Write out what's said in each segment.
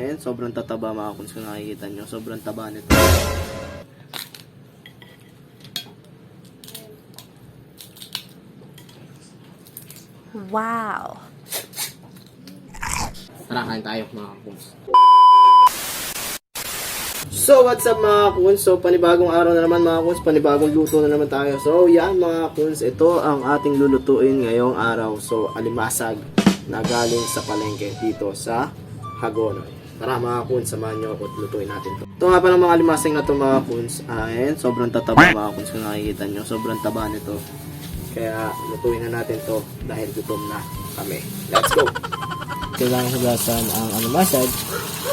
Ayan, sobrang tataba mga kuns kung nakikita nyo. Sobrang taba nito. Wow. Tara, kain tayo mga kuns. So, what's up mga kuns? So, panibagong araw na naman mga kuns. Panibagong luto na naman tayo. So, yan mga kuns. Ito ang ating lulutuin ngayong araw. So, alimasag na galing sa palengke dito sa Hagonoy. Tara mga kuns, samahan nyo ako at lutuin natin to. Ito nga pa ng mga alimasag na to mga kuns. Ayan, sobrang tataba mga kuns kung nakikita nyo. Sobrang taba nito. Kaya lutuin na natin to dahil gutom na kami. Let's go! kailangan hugasan ang ano massage.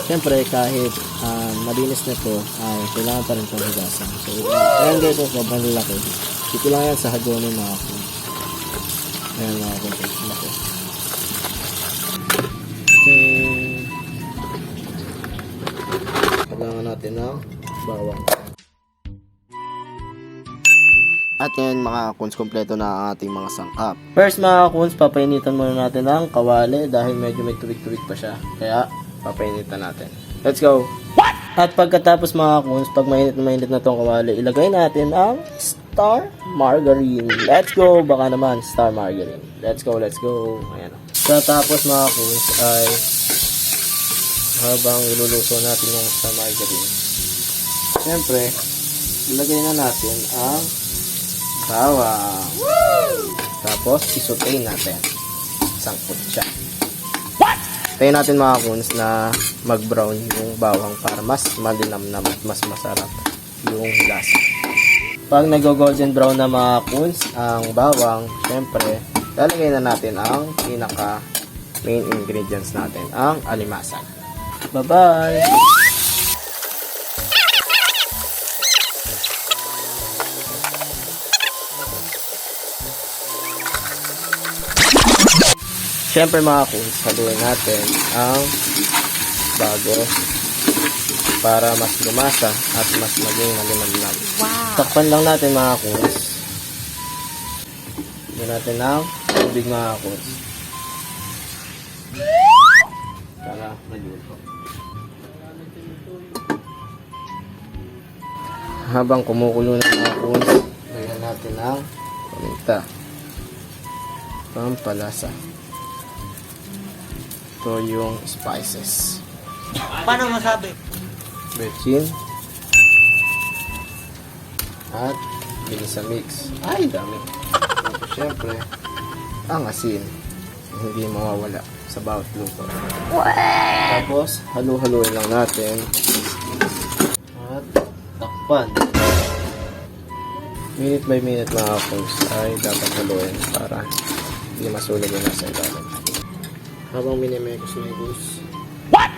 Siyempre, kahit um, malinis na to, ay kailangan pa rin itong hugasan. So, ayan guys, sobrang lalaki. Dito lang yan sa hagonin mga ako. Ayan mga ako, natin ng bawang. At yan mga kuns, kompleto na ang ating mga sangkap. First mga kuns, papainitan muna natin ang kawali dahil medyo may tuwik-tuwik pa siya. Kaya, papainitan natin. Let's go! What? At pagkatapos mga kuns, pag mainit na mainit na tong kawali, ilagay natin ang star margarine. Let's go! Baka naman, star margarine. Let's go, let's go. Ayan. Pagkatapos mga kuns ay habang iluluso natin yung star margarine. Siyempre, ilagay na natin ang bawang. Tapos, isutay natin. Sangkot siya. Tayo natin mga kuns na mag-brown yung bawang para mas malinamnam at mas masarap yung lasa. Pag nag-golden brown na mga kuns ang bawang, syempre, lalagay na natin ang pinaka main ingredients natin, ang alimasag. Bye-bye! Siyempre mga kuns, haluin natin ang bago para mas lumasa at mas maging malinamnam. Wow. Takpan lang natin mga kuns. Lagyan natin ng tubig mga kuns. Para maluto. Habang kumukulo na mga kuns, lagyan natin ng paminta. Pampalasa. Ito yung spices. Paano masabi? Betchin. At binisa mix. Ay, dami. Tapos syempre, ang asin. Hindi mawawala sa bawat luto. Tapos, halu-haluin lang natin. At takpan. Minute by minute mga folks ay dapat haluin para hindi masunog yung nasa ilalim. Habang minimekos-mekos, And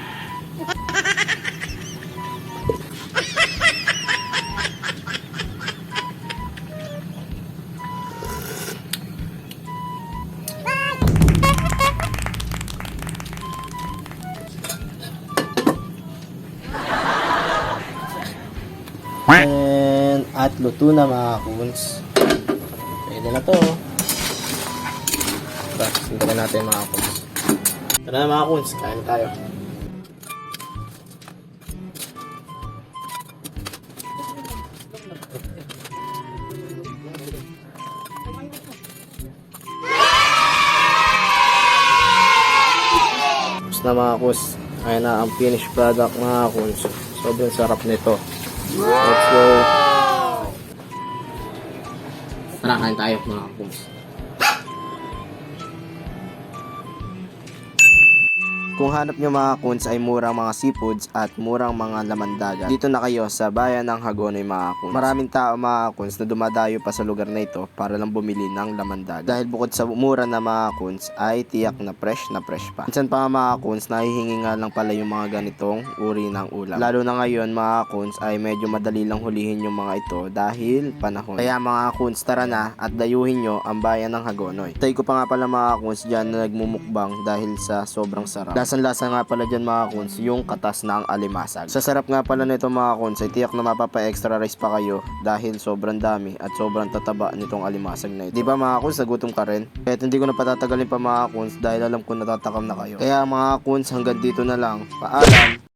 at luto na mga kuns. Pwede na to. Tapos hindi natin mga kuns. Tara na mga kuns, kain tayo. Tapos na mga kuns. Ayan na ang finished product mga kuns. Sobrang sarap nito. Let's go. Tara, kain tayo mga kums. Kung hanap nyo mga kuns ay murang mga seafoods at murang mga laman dagat, dito na kayo sa bayan ng Hagonoy mga kuns. Maraming tao mga kuns na dumadayo pa sa lugar na ito para lang bumili ng laman dagat. Dahil bukod sa mura na mga kuns ay tiyak na fresh na fresh pa. Minsan pa mga kuns nahihingi nga lang pala yung mga ganitong uri ng ulam. Lalo na ngayon mga kuns ay medyo madali lang hulihin yung mga ito dahil panahon. Kaya mga kuns tara na at dayuhin nyo ang bayan ng Hagonoy. Tay ko pa nga pala mga kuns dyan na nagmumukbang dahil sa sobrang sarap. Lasang-lasa nga pala dyan mga kuns yung katas ng alimasag. Sa sarap nga pala nito mga kuns ay tiyak na mapapa-extra rice pa kayo dahil sobrang dami at sobrang tataba nitong alimasag na ito. Di ba mga kuns, nagutom ka rin? Kahit hindi ko na patatagalin pa mga kuns dahil alam ko natatakam na kayo. Kaya mga kuns, hanggang dito na lang. Paalam!